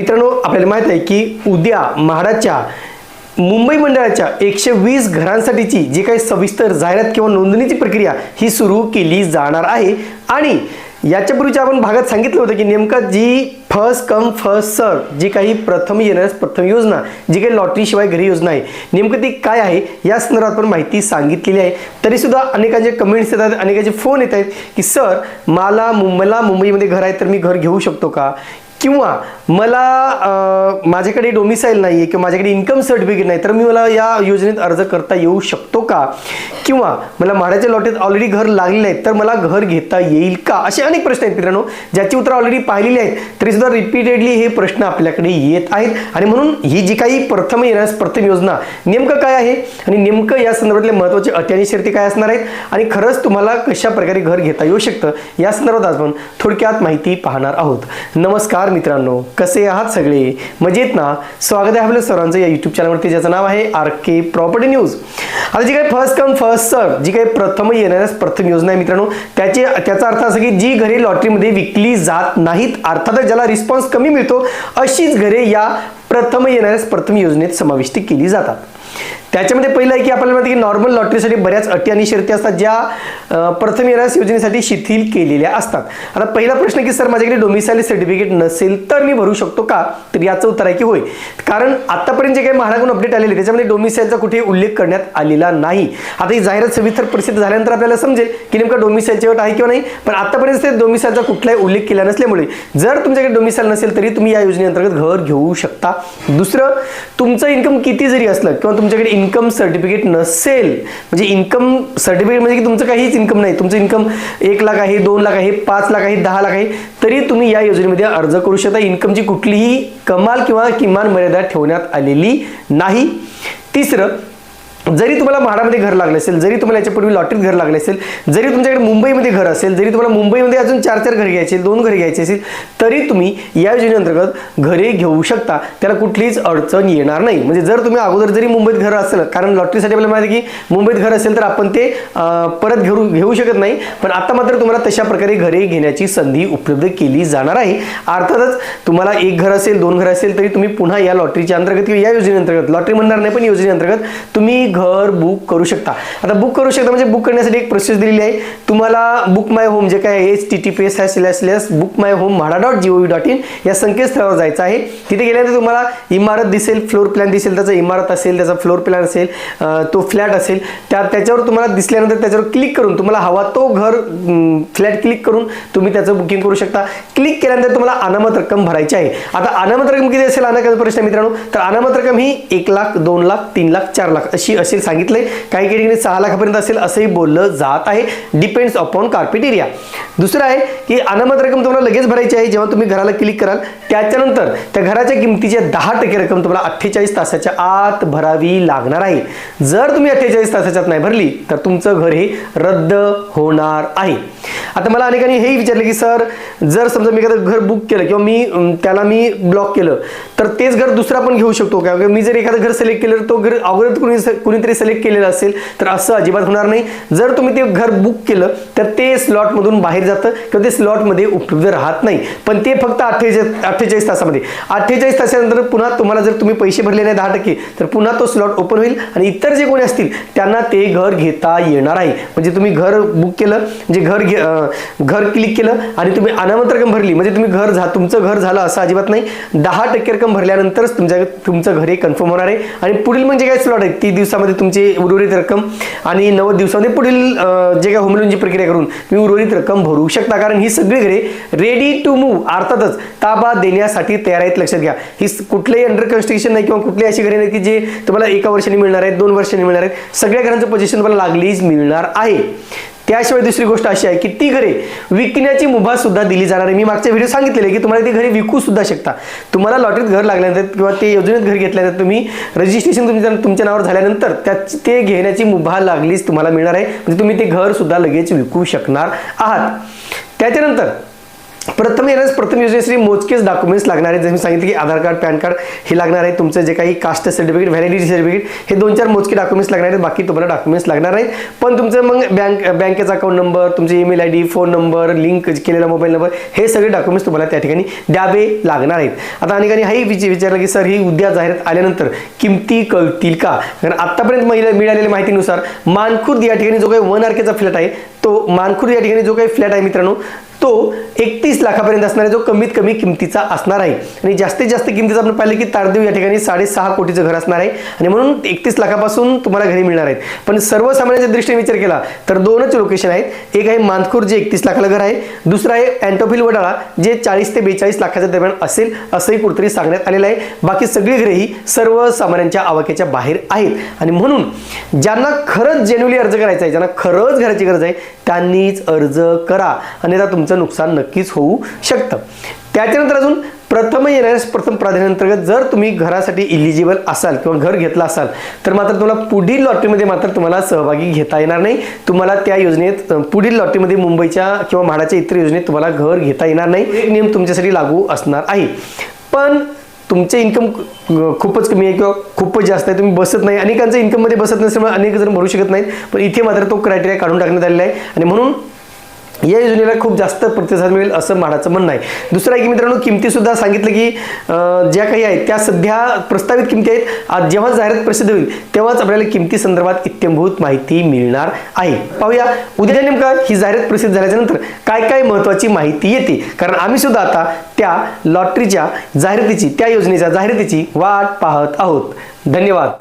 मित्रांनो आपल्याला माहीत आहे की उद्या म्हाडाच्या मुंबई मंडळाच्या एकशे वीस घरांसाठीची जी काही सविस्तर जाहिरात किंवा नोंदणीची प्रक्रिया ही सुरू केली जाणार आहे. आणि याच्यापूर्वीच्या आपण भागात सांगितलं होतं की नेमकं जी फर्स्ट कम फर्स्ट सर्व जी काही प्रथम येणार प्रथम योजना जी काही लॉटरीशिवाय घरी योजना आहे नेमकं ती काय आहे या संदर्भात पण माहिती सांगितलेली आहे. तरीसुद्धा अनेकांचे कमेंट्स येतात अनेकांचे फोन येत आहेत की सर मला मुंबईला मुंबईमध्ये घर आहे तर मी घर घेऊ शकतो का? किंवा मला माझ्याकडे डोमिसाईल नाही आहे किंवा माझ्याकडे इन्कम सर्टिफिकेट नाही तर मी मला या योजनेत अर्ज करता येऊ शकतो का? किंवा मला म्हाडाच्या लॉटेत ऑलरेडी घर लागलेलं आहे तर मला घर घेता येईल का? असे अनेक प्रश्न आहेत मित्रांनो ज्याची उत्तर ऑलरेडी पाहिलेली आहेत. तरीसुद्धा रिपीटेडली हे प्रश्न आपल्याकडे येत आहेत. आणि म्हणून ही जी काही प्रथम येण्यास प्रथम योजना नेमकं काय आहे? आणि नेमकं या संदर्भातले महत्त्वाचे अटी आणि शर्ती काय असणार आहेत? आणि खरंच तुम्हाला कशा प्रकारे घर घेता येऊ शकतं? या संदर्भात आज आपण थोडक्यात माहिती पाहणार आहोत. नमस्कार मित्रांनो कसे आहात सगळे? मजेत ना? स्वागत आहे आपल्या सरांचं या युट्यूब चॅनलवरती ज्याचं नाव आहे आर के प्रॉपर्टी न्यूज आता जी काही फर्स्ट कम फर्स्ट सर जी काही प्रथम येणाऱ्या प्रथम योजना आहे मित्रांनो त्याचे त्याचा अर्थ असा की जी घरे लॉटरीमध्ये विकली जात नाहीत अर्थातच ज्याला रिस्पॉन्स कमी मिळतो अशीच घरे या प्रथम येणाऱ्या प्रथम योजनेत समाविष्ट केली जातात. त्याच्यामध्ये पहिलं आहे की आपल्याला माहिती की नॉर्मल लॉटरीसाठी बऱ्याच अटी आणि शर्ती असतात ज्या प्रथम निराश योजनेसाठी शिथिल केलेल्या असतात. आता पहिला प्रश्न की सर माझ्याकडे डोमिसाईल सर्टिफिकेट नसेल तर मी भरू शकतो का? तर याचं उत्तर आहे की होय. कारण आतापर्यंत जे काही महाराकडून अपडेट आलेले त्याच्यामध्ये डोमिसाईलचा कुठे उल्लेख करण्यात आलेला नाही. आता ही जाहिरात सविस्तर प्रसिद्ध झाल्यानंतर आपल्याला समजेल की नेमकं डोमिसाईलची अट आहे किंवा नाही पण आतापर्यंत ते डोमिसाईलचा कुठलाही उल्लेख केला नसल्यामुळे जर तुमच्याकडे डोमिसाईल नसेल तरी तुम्ही या योजनेअंतर्गत घर घेऊ शकता. दुसरं तुमचं इन्कम किती जरी असलं किंवा तुमच्याकडे इन्कम सर्टिफिकेट नसेल म्हणजे इन्कम सर्टिफिकेट म्हणजे की तुमचं काहीच इन्कम नाही. तुमचं इन्कम एक लाख आहे दोन लाख आहे पाच लाख आहे दहा लाख आहे तरी तुम्ही या योजनेमध्ये अर्ज करू शकता. इन्कमची कुठलीही कमाल किंवा किमान मर्यादा ठेवण्यात आलेली नाही. तिसरं जरी तुम्हाला म्हाडामध्ये घर लागलं असेल जरी तुम्हाला याच्यापूर्वी लॉटरीत घर लागले असेल जरी तुमच्याकडे मुंबईमध्ये घर असेल जरी तुम्हाला मुंबईमध्ये अजून चार चार घर घ्यायचे दोन घर घ्यायचे असेल तरी तुम्ही या योजनेअंतर्गत घरे घेऊ शकता. त्याला कुठलीच अडचण येणार नाही. म्हणजे जर तुम्ही अगोदर जरी मुंबईत घर असेल कारण लॉटरीसाठी आपल्याला माहिती की मुंबईत घर असेल तर आपण ते परत घेऊ घेऊ शकत नाही. पण आता मात्र तुम्हाला तशा प्रकारे घरे घेण्याची संधी उपलब्ध केली जाणार आहे. अर्थातच तुम्हाला एक घर असेल दोन घर असेल तरी तुम्ही पुन्हा या लॉटरीच्या अंतर्गत किंवा या योजनेअंतर्गत लॉटरी म्हणणार नाही पण योजनेअंतर्गत तुम्ही घर बुक करू शकता. आता बुक करू शकता म्हणजे बुक करण्यासाठी एक प्रोसेस दिलेली आहे. तुम्हाला बुक माय होम जे काय H T T P S S slash book my home MHADA dot G O dot in या संकेतस्थळावर जायचं आहे. तिथे गेल्यानंतर तुम्हाला इमारत दिसेल फ्लोर प्लॅन दिसेल त्याचा इमारत असेल त्याचा फ्लोर प्लॅन असेल तो फ्लॅट असेल. त्या त्याच्यावर तुम्हाला दिसल्यानंतर त्याच्यावर क्लिक करून तुम्हाला हवा तो घर फ्लॅट क्लिक करून तुम्ही त्याचं बुकिंग करू शकता. क्लिक केल्यानंतर तुम्हाला अनामत रक्कम भरायची आहे. आता अनामत रक्कम किती असेल? अनामत प्रश्न मित्रांनो. तर अनामत रक्कम ही एक लाख दोन लाख तीन लाख चार लाख अशी असेल सांगितलंय. काही ठिकाणी सहा लाखापर्यंत असेल असंही बोललं जात आहे. डिपेंड्स अपॉन कार्पेट एरिया दुसरं आहे की अनामत रक्कम तुम्हाला लगेच भरायची आहे. जेव्हा तुम्ही घराला क्लिक कराल त्याच्यानंतर त्या घराच्या किमतीच्या दहा टक्के रक्कम तुम्हाला अठ्ठेचाळीस तासाच्या आत भरावी लागणार आहे. जर तुम्ही अठ्ठेचाळीस तासाच्या आत नाही भरली तर तुमचं घर हे रद्द होणार आहे. आता मला अनेकांनी हेही विचारलं की सर जर समजा मी एखादं घर बुक केलं किंवा मी त्याला मी ब्लॉक केलं तर तेच घर दुसरा पण घेऊ शकतो का? मी जर एखादं घर सिलेक्ट केलं तर तो घर अगोदर कुणी कुणीतरी सिलेक्ट केलेलं असेल तर असं अजिबात होणार नाही. जर तुम्ही ते घर बुक केलं तर ते स्लॉटमधून बाहेर जातं किंवा ते स्लॉटमध्ये उपलब्ध राहत नाही. पण ते फक्त अठ्ठेचाळीस अठ्ठेचाळीस तासामध्ये. अठ्ठेचाळीस तासानंतर पुन्हा तुम्हाला जर तुम्ही पैसे भरले नाही दहा टक्के तर पुन्हा तो स्लॉट ओपन होईल आणि इतर जे कोणी असतील त्यांना ते घर घेता येणार आहे. म्हणजे तुम्ही घर बुक केलं म्हणजे घर घे घर क्लिक केलं आणि तुम्ही अनामत रक्कम भरली म्हणजे तुम्ही घर झा तुमचं घर झालं असं अजिबात नाही. दहा टक्के रक्कम भरल्यानंतरच तुमच्या तुमचं घर हे कन्फर्म होणार आहे. आणि पुढील म्हणजे काय स्लॉट आहे? ती दिवसा दिवसामध्ये तुमची उर्वरित रक्कम आणि नव्वद दिवसामध्ये पुढील जे काय होम लोनची प्रक्रिया करून तुम्ही उर्वरित रक्कम भरू शकता. कारण ही सगळी घरे रेडी टू मूव्ह अर्थातच ताबा देण्यासाठी तयार आहेत. लक्षात घ्या. ही कुठलेही अंडर कन्स्ट्रक्शन नाही किंवा कुठली अशी घरे नाही की जे तुम्हाला एका वर्षाने मिळणार आहेत दोन वर्षांनी मिळणार आहेत. सगळ्या घरांचं पोझिशन तुम्हाला लागलीच मिळणार आहे. त्याशिवाय दुसरी गोष्ट अशी आहे की ती घरे विकण्याची मुभा सुद्धा दिली जाणार आहे. मी मागच्या व्हिडिओ सांगितलेले की तुम्हाला ती घरे विकू सुद्धा शकता. तुम्हाला लॉटरीत घर लागल्यानंतर किंवा ते योजनेत घर घेतल्यानंतर तुम्ही रजिस्ट्रेशन तुमच्या तुमच्या नावावर झाल्यानंतर त्या ते घेण्याची मुभा लागलीच तुम्हाला मिळणार आहे. म्हणजे तुम्ही ते घर सुद्धा लगेच विकू शकणार आहात. त्याच्यानंतर प्रथम येण्यास प्रथम योजनेसाठी मोजकेच डॉक्युमेंट्स लागणार आहेत. जसं मी सांगितलं की आधार कार्ड पॅन कार्ड हे लागणार आहे. तुमचं जे काही कास्ट सर्टिफिकेट व्हॅलिडिटी सर्टिफिकेट हे दोन चार मोजके डॉक्युमेंट्स लागणार आहेत. बाकी तुम्हाला डॉक्युमेंट्स लागणार आहेत. पण तुमचं मग बँक बँकेचा अकाउंट नंबर तुमचे email I D phone number link केलेला मोबाईल नंबर हे सगळे डॉक्युमेंट्स तुम्हाला त्या ठिकाणी द्यावे लागणार आहेत. आता अनेकांनी हाही विच विचारलं की सर ही उद्या जाहिरात आल्यानंतर किमती कळतील का? कारण आत्तापर्यंत महिला मिळालेल्या माहितीनुसार मानखुर्द या ठिकाणी जो काही वन आरकेचा फ्लॅट आहे तो मानखुर्द या ठिकाणी जो काही फ्लॅट आहे मित्रांनो तो एकतीस लाखापर्यंत असणार आहे जो कमीत कमी किमतीचा असणार आहे. आणि जास्तीत जास्त किमतीचा आपण पाहिलं की तारदेव या ठिकाणी साडेसहा कोटीचं घर असणार आहे. आणि म्हणून एकतीस लाखापासून तुम्हाला घरी मिळणार आहेत. पण सर्वसामान्यांच्या दृष्टीने विचार केला तर दोनच लोकेशन आहेत. एक आहे मानखूर जे एकतीस लाखाला घर आहे. दुसरं आहे अँटोफिल वडाळा जे चाळीस ते बेचाळीस लाखाच्या दरम्यान असेल असंही कुठेतरी सांगण्यात आलेलं आहे. बाकी सगळी घरेही सर्वसामान्यांच्या आवाक्याच्या बाहेर आहेत. आणि म्हणून ज्यांना खरंच जेन्युअली अर्ज करायचा आहे ज्यांना खरंच घराची गरज आहे त्यांनीच अर्ज करा. अन्यथा तुमचं नुकसान नक्कीच होऊ शकतं. त्याच्यानंतर अजून प्रथम येणाऱ्या प्रथम प्राधान्यांतर्गत जर तुम्ही घरासाठी इलिजिबल असाल किंवा घर घेतलं असाल तर मात्र तुम्हाला पुढील लॉटरीमध्ये मात्र तुम्हाला सहभागी घेता येणार नाही. तुम्हाला त्या योजनेत पुढील लॉटरीमध्ये मुंबईच्या किंवा म्हाडाच्या इतर योजनेत तुम्हाला घर घेता येणार नाही. एक नियम तुमच्यासाठी लागू असणार आहे. पण तुमचे इन्कम खूपच कमी आहे किंवा खूपच जास्त आहे. तुम्ही बसत नाही. अनेकांचं इन्कममध्ये बसत नसल्यामुळे अनेक जण भरू शकत नाहीत. पण इथे मात्र तो क्रायटेरिया काढून टाकण्यात आलेला आहे. आणि म्हणून या योजनेला खूप जास्त प्रतिसाद मिळेल असं म्हाडाचं म्हणणं आहे. दुसरं आहे की मित्रांनो किमतीसुद्धा सांगितलं की ज्या काही आहेत त्या सध्या प्रस्तावित किमती आहेत. आज जेव्हा जाहिरात प्रसिद्ध होईल तेव्हाच आपल्याला किमती संदर्भात इत्यंभूत माहिती मिळणार आहे. पाहूया उद्या नेमका ही जाहिरात प्रसिद्ध झाल्याच्यानंतर काय काय महत्त्वाची माहिती येते? कारण आम्ही सुद्धा आता त्या लॉटरीच्या जाहिरातीची त्या योजनेच्या जाहिरातीची वाट पाहत आहोत. धन्यवाद.